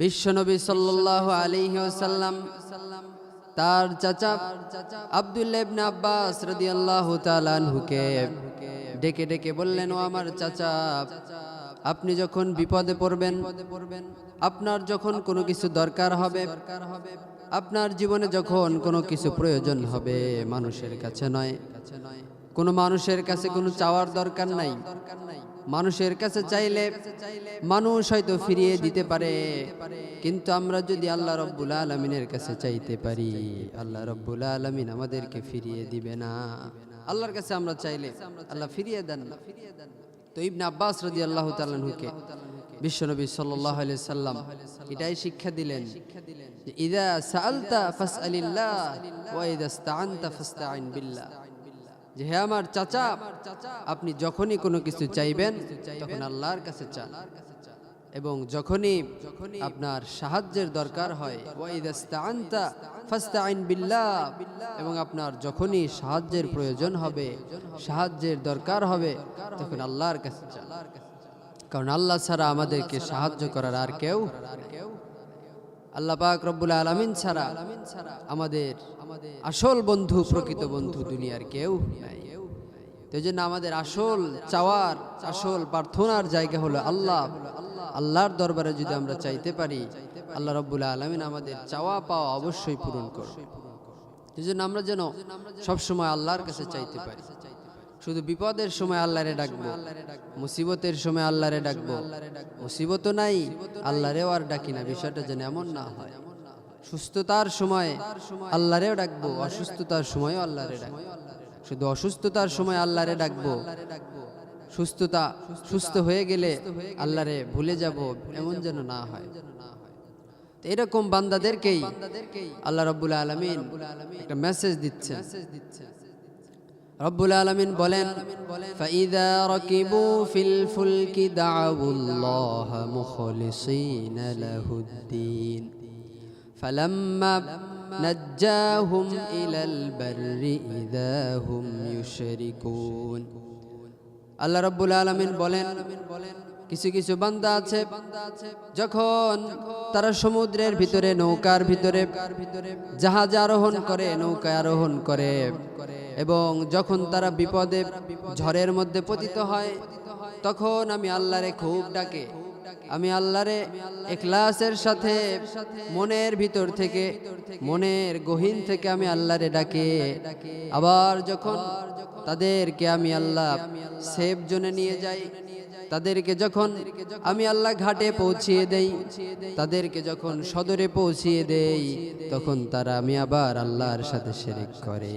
বিশ্বনবী সাল্লাল্লাহু আলাইহি ওয়াসাল্লাম, তার চাচা আব্দুল্লাহ ইবনে আব্বাস তাআলা আনহুকে ডেকে ডেকে বললেন, ও আমার চাচা, আপনি যখন বিপদে পড়বেন, আপনার যখন কোনো কিছু দরকার হবে, আপনার জীবনে যখন কোনো কিছু প্রয়োজন হবে, মানুষের কাছে নয়। কোনো মানুষের কাছে কোনো চাওয়ার দরকার নাই। মানুষের কাছে চাইলে মানুষ হয়তো ফিরিয়ে দিতে পারে। কিন্তু আমরা যদি আল্লাহ রব্বুল আলমিনের কাছে চাইতে পারি, আল্লাহ রব্বুল আলমিন আমাদেরকে ফিরিয়ে দিবে না। আল্লাহর কাছে আমরা চাইলে আল্লাহ ফিরিয়ে দেন না। তো ইবনে আব্বাস রদি আল্লাহ তালুকে বিশ্বনবী সাল্লাম এটাই শিক্ষা দিলেন ইদা সালতা ফাসআলিল্লাহ ওয়া ইদা ইস্তাআনতা ফাস্তাইন বিল্লাহ। যে হে আমার চাচা, আপনি যখনই কোনো কিছু চাইবেন, তখন আল্লাহর কাছে চান। এবং যখনই আপনার সাহায্যের দরকার হয় এবং আপনার যখনই সাহায্যের প্রয়োজন হবে, সাহায্যের দরকার হবে, তখন আল্লাহর কাছে কারণ আল্লাহ ছাড়া আমাদেরকে সাহায্য করার আর কেউ আর কেউ আল্লাহ পাক রব্বুল আলামিন ছাড়া আমাদের আসল বন্ধু, প্রকৃত বন্ধু দুনিয়ার কেউ এই জন্য আমাদের আসল চাওয়ার, আসল প্রার্থনার জায়গা হলো আল্লাহ। আল্লাহর দরবারে যদি আমরা চাইতে পারি, আল্লাহ রব্বুল আলমিন আমাদের চাওয়া পাওয়া অবশ্যই পূরণ করবে এই জন্য আমরা যেন সবসময় আল্লাহর কাছে চাইতে পারি। শুধু বিপদের সময় আল্লাহরে ডাকবো, মুসিবতের সময় আল্লাহরে ডাকবো। মুসিবত নাই, আল্লাহরেও আর ডাকি না, বিষয়টা যেন এমন না হয়। সুস্থতার সময় আল্লাহরেও ডাকবো, অসুস্থতার সময়ও আল্লাহরে ডাকবো। শুধু অসুস্থতার সময় আল্লাহরে ডাকবো। সুস্থতা সুস্থ হয়ে গেলে আল্লাহরে ভুলে যাব, এমন যেন না হয়। এরকম বান্দাদেরকেই আল্লাহ রব্বুল আলমিন একটা মেসেজ দিচ্ছে রব্বুল আলমিন বলেন ফাইদা রকিবু ফিল ফুলকি দাউল্লাহ মুখলিসিন লাহুদ্দিন فلما نجاهم إلى البر إذا هم يشركون আল্লাহ রব্বুল আলমিন বলেন কিছু কিছু বান্দা আছে যখন তারা সমুদ্রের ভিতরে নৌকার ভিতরে জাহাজ আরোহণ করে নৌকায় আরোহণ করে এবং যখন তারা বিপদে, ঝড়ের মধ্যে পতিত হয়, তখন আমি আল্লাহরে খুব ডাকে। আমি আল্লাহরে এখলাসের সাথে, মনের ভিতর থেকে, মনের গহীন থেকে আমি আল্লাহরে ডাকে। আবার যখন তাদেরকে আমি আল্লাহ সেফ জোনে নিয়ে যাই, তাদেরকে যখন আমি আল্লাহ ঘাটে পৌঁছিয়ে দেই, তাদেরকে যখন সদরে পৌঁছিয়ে দেই, তখন তারা আমি আবার আল্লাহর সাথে শেরিক করে।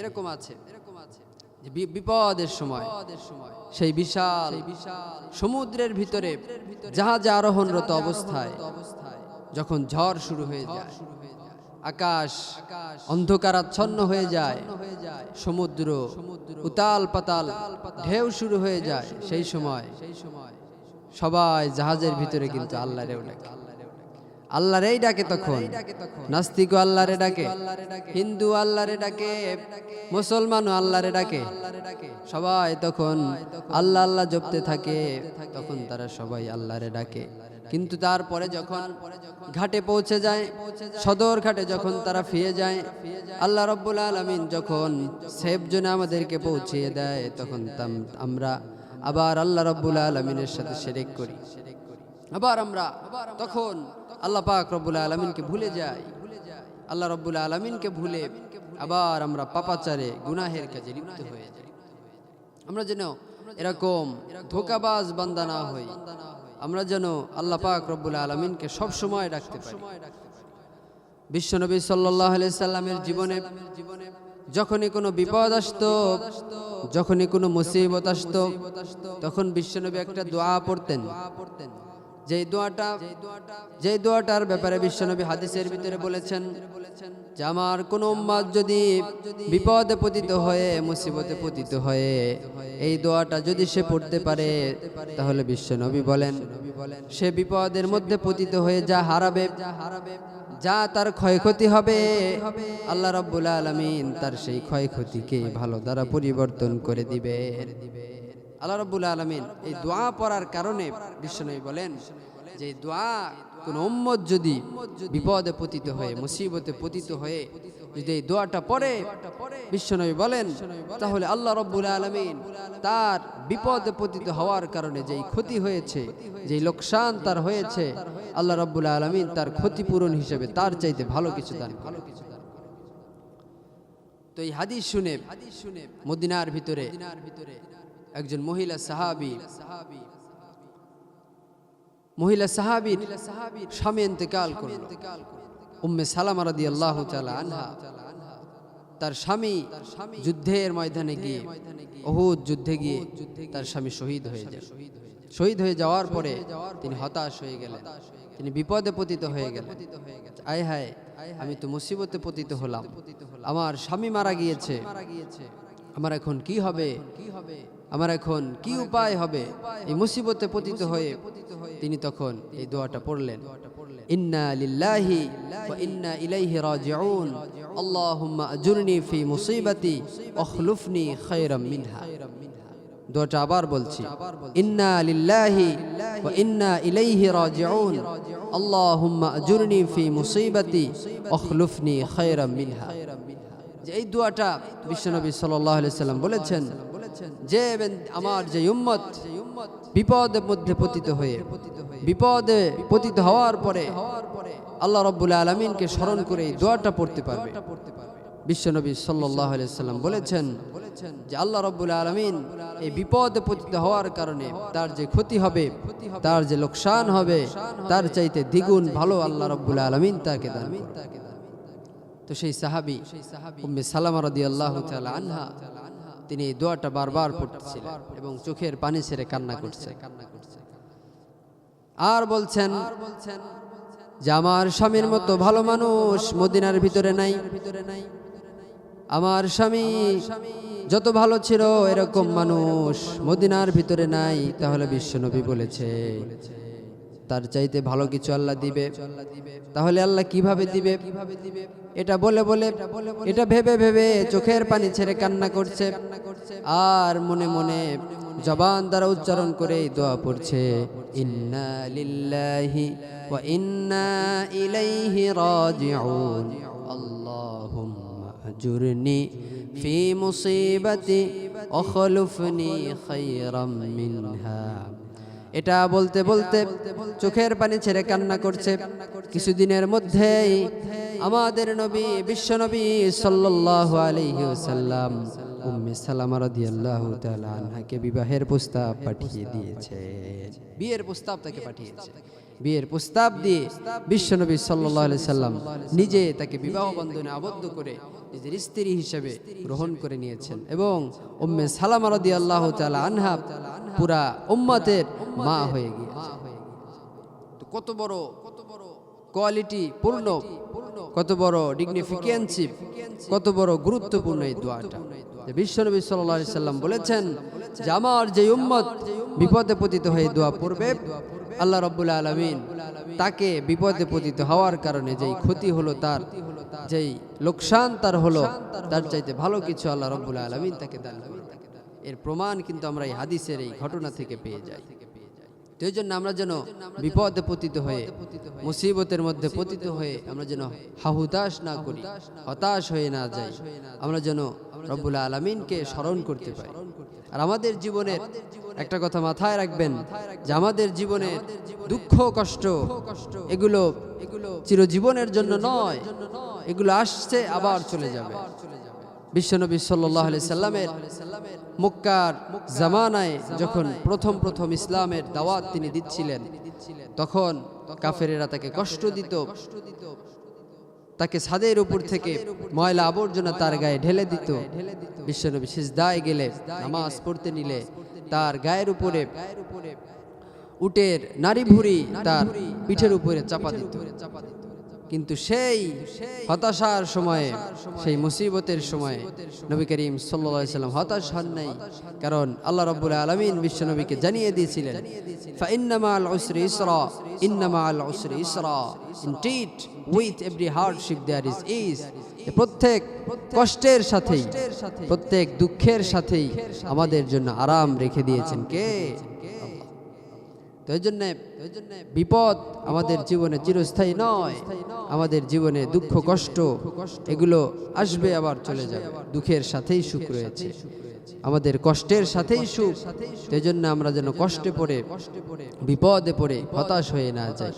এরকম আছে। বিপদের সময়, সেই বিশাল সমুদ্রের ভিতরে জাহাজে আরোহণরত অবস্থায় যখন ঝড় শুরু হয়ে যায়, আকাশ অন্ধকারাচ্ছন্ন হয়ে যায়, সমুদ্র উতাল পাতাল ঢেউ শুরু হয়ে যায়, সেই সময় সেই সময় সবাই জাহাজের ভিতরে কিন্তু আল্লাহরেও ডাকে আল্লাহরেই ডাকে তখন। নাস্তিক আল্লাহরে ডাকে হিন্দু আল্লাহরে ডাকে, মুসলমানও আল্লাহরে ডাকে। সবাই তখন আল্লাহ আল্লাহ জপতে থাকে, তখন তারা সবাই আল্লাহরে ডাকে। কিন্তু তারপরে যখন ঘাটে পৌঁছে যায়, সদর ঘাটে যখন তারা ফিরে যায়, আল্লাহ রব্বুল আলমিন যখন সেফ জন্য আমাদেরকে পৌঁছিয়ে দেয়, তখন আমরা আবার আল্লাহ রব্বুল আলমিনের সাথে সেরেক করি। আবার আমরা তখন আল্লাহ পাক রব্বুল আলমিনকে ভুলে যাই আল্লাহ রব্বুল আলমিনকে ভুলে আবার আমরা পাপাচারে, গুনাহের কাজে লিপ্ত হয়ে যাই। আমরা যেন এরকম ধোকাবাজ বান্দা না হই। আমরা যেন আল্লাহ পাক রব্বুল আলমিনকে সব সময় ডাকতে পারি। বিশ্বনবী সাল্লাহ সাল্লামের জীবনে যখনই কোনো বিপদ আসতো, যখনই কোনো মুসিবত আসতো, তখন বিশ্বনবী একটা দোয়া পড়তেন। যেই দোয়াটা, যেই দোয়াটার ব্যাপারে বিশ্বনবী হাদিসের ভিতরে বলেছেন, যে আমার কোন উম্মাদ যদি বিপদে পতিত হয়ে, মুসিবতে পতিত হয়ে এই দোয়াটা যদি সে পড়তে পারে, তাহলে বিশ্বনবী বলেন, সে বিপদের মধ্যে পতিত হয়ে যা হারাবে, যা তার ক্ষয়ক্ষতি হবে, আল্লাহ রাব্বুল আলামিন তার সেই ক্ষয়ক্ষতিকে ভালো দ্বারা পরিবর্তন করে দিবে। আল্লাহ রাব্বুল আলামিন এই দোয়া পড়ার কারণে বিশ্বনবী বলেন যে দোয়া কোন উম্মত যদি বিপদে পতিত হয়ে, মুসিবতে পতিত হয়ে যদি এই দোয়াটা পড়ে, বিশ্বনবী বলেন, তাহলে আল্লাহ রব্বুল আলমিন তার বিপদে পতিত হওয়ার কারণে যেই ক্ষতি হয়েছে, যেই লোকসান তার হয়েছে, আল্লাহ রব্বুল আলমিন তার ক্ষতিপূরণ হিসেবে তার চাইতে ভালো কিছু দান করে তো এই হাদিস শুনে মদিনার ভিতরে একজন মহিলা সাহাবি। মহিলা সাহাবির স্বামী ইন্তেকাল উম্মে সালামা রাদিয়াল্লাহু তাআলা আনহা, তার স্বামী যুদ্ধের ময়দানে গিয়ে অহুদ যুদ্ধে গিয়ে তার স্বামী শহীদ হয়ে যায়। শহীদ হয়ে যাওয়ার পরে তিনি হতাশ হয়ে গেলেন। তিনি বিপদে পতিত হয়ে গেলেন। আয় হায়, আমি তো মুসিবতে পতিত হলাম। আমার স্বামী মারা গিয়েছে। আমার এখন কি হবে? কি হবে আমার এখন কি উপায় হবে? এই মুসিবতে পতিত হয়ে তিনি তখন এই দোয়াটা পড়লেন। ইন্না আবার বলছি। ইন্না লিল্লাহি ফি মুসিবাতি ওয়াখলুফনি খায়রাম মিনহা। যে এই দোয়াটা বিশ্বনবী সাল্লাম বলেছেন যে আমার যে উম্মত বিপদের মধ্যে পতিত হয়ে, বিপদে পতিত হওয়ার পরে আল্লাহ রব্বুল আলমিনকে স্মরণ করে এই দোয়াটা পড়তে পারবে বিশ্বনবী সাল্লাম বলেছেন যে আল্লাহ রব্বুল আলমিন এই বিপদে পতিত হওয়ার কারণে তার যে ক্ষতি হবে, তার যে লোকসান হবে, তার চাইতে দ্বিগুণ ভালো আল্লাহ রব্বুল আলমিন তাকে দান। তো সেই সাহাবি উম্মে সালামা রাদিয়াল্লাহু তাআলা আনহা, তিনি এই দোয়াটা বারবার পড়তেছিলেন এবং চোখের পানি ছেড়ে কান্না করছে আর বলছেন যে, আমার স্বামীর মতো ভালো মানুষ মদিনার ভিতরে নাই। আমার স্বামী যত ভালো ছিল এরকম মানুষ মদিনার ভিতরে নাই। তাহলে বিশ্বনবী বলেছে। তার চাইতে ভালো কিছু আল্লাহ দিবে। তাহলে আল্লাহ কীভাবে দিবে? এটা বলে বলে, এটা ভেবে ভেবে চোখের পানি ছেড়ে কান্না করছে। আর মনে মনে জবান দ্বারা উচ্চারণ করে দোয়া পড়ছে, ইন্না লিল্লাহি ওয়া ইন্না ইলাইহি রাজিউন। আল্লাহুম্মা আজুরনি ফি মুসিবাতি ওখলুফনি খায়রাম মিনহা। এটা বলতে বলতে চোখের পানি ছেড়ে কান্না করছে। কিছুদিনের মধ্যেই আমাদের নবী বিশ্ব নবী ওয়াসাল্লাম উম্মে সালামা রাদিয়াল্লাহু তাআলা আনহাকে বিবাহের প্রস্তাব পাঠিয়ে দিয়েছে। বিয়ের প্রস্তাব তাকে পাঠিয়েছে। বিয়ের প্রস্তাব দিয়ে বিশ্বনবী সাল্লাহ আলি সাল্লাম নিজে তাকে বিবাহ বন্ধনে আবদ্ধ করে নিজের স্ত্রী হিসেবে গ্রহণ করে নিয়েছেন এবং উম্মে সালামা রাদি আল্লাহ তালা আনহা পুরা উম্মতের মা হয়ে গিয়েছে। কত বড় কত বড় কোয়ালিটি পূর্ণ, কত বড় ডিগনিফিকেন্সি কত বড় গুরুত্বপূর্ণ এই দোয়াটা। বিশ্বনবী সাল্লাল্লাহু সাল্লাম বলেছেন যে আমার যে উম্মত বিপদে পতিত হয়ে দোয়া পড়বে আল্লাহ রব্বুল আলমিন তাকে বিপদে পতিত হওয়ার কারণে যেই ক্ষতি হলো তার যেই লোকসান তার হলো তার চাইতে ভালো কিছু আল্লাহ রব্বুল আলমিন তাকে দান এর প্রমাণ কিন্তু আমরা এই হাদিসের এই ঘটনা থেকে পেয়ে যাই। তো এই জন্য আমরা যেন বিপদে পতিত হয়ে মুসিবতের মধ্যে পতিত হয়ে আমরা যেন হাহুতাশ না করি হতাশ হয়ে না যাই আমরা যেন রব্বুল আলমিনকে স্মরণ করতে পারি। আর আমাদের জীবনের একটা কথা মাথায় রাখবেন যে আমাদের জীবনের দুঃখ কষ্ট এগুলো এগুলো চিরজীবনের জন্য নয়। এগুলো আসছে আবার চলে যাবে। বিশ্বনবী সাল্লাহ সাল্লামের মক্কার জামানায় যখন প্রথম প্রথম ইসলামের দাওয়াত তিনি দিচ্ছিলেন তখন কাফেরেরা তাকে কষ্ট দিত। তাকে ছাদের উপর থেকে ময়লা আবর্জনা তার গায়ে ঢেলে দিত। বিশ্বনবী সিজদায় গেলে নামাজ পড়তে নিলে তার গায়ের উপরে উটের নারী ভুরি তার পিঠের উপরে চাপা দিত। কিন্তু সেই হতাশার সময়ে, সেই মুসিবতের সময়ে নবী করিম সাল্লাম হতাশ হন নাই। কারণ আল্লাহ রব্বুল আলমিন বিশ্ব নবীকে জানিয়ে দিয়েছিলেন প্রত্যেক কষ্টের সাথেই, প্রত্যেক দুঃখের সাথেই আমাদের জন্য আরাম রেখে দিয়েছেন কে? তো জন্যে বিপদ আমাদের জীবনে চিরস্থায়ী নয়, আমাদের জীবনে দুঃখ, কষ্ট, এগুলো আসবে আবার চলে যাবে। দুঃখের সাথেই সুখ রয়েছে, আমাদের কষ্টের সাথেই সুখ। সেই জন্য আমরা যেন কষ্টে পড়ে, বিপদে পড়ে, হতাশ হয়ে না যাই।